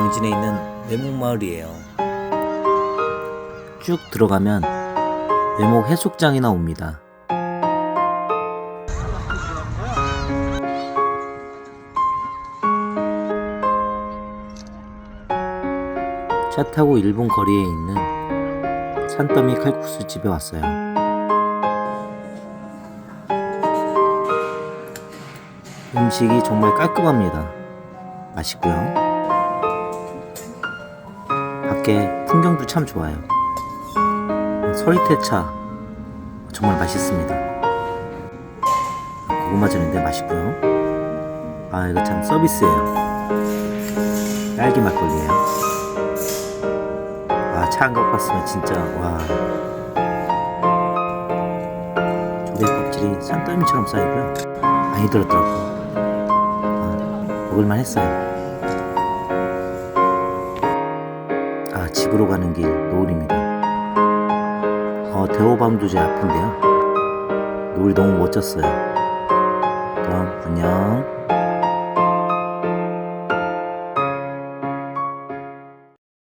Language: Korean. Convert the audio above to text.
당진에 있는 외목마을이에요. 쭉 들어가면 외목 해수욕장이 나옵니다. 차 타고 1분 거리에 있는 산더미 칼국수 집에 왔어요. 음식이 정말 깔끔합니다. 맛있고요. 밖에 풍경도 참 좋아요. 서리태차 정말 맛있습니다. 고구마 전인데 맛있고요. 아 이거 참 서비스예요. 딸기 막걸리예요. 아차 안 갖고 왔으면 진짜 와 조개 껍질이 산더미처럼 쌓이고요. 많이 들었더라고. 아, 먹을만 했어요. 집으로 가는 길 노을입니다. 어, 대호방도제 앞인데요. 노을이 너무 멋졌어요. 그럼 안녕.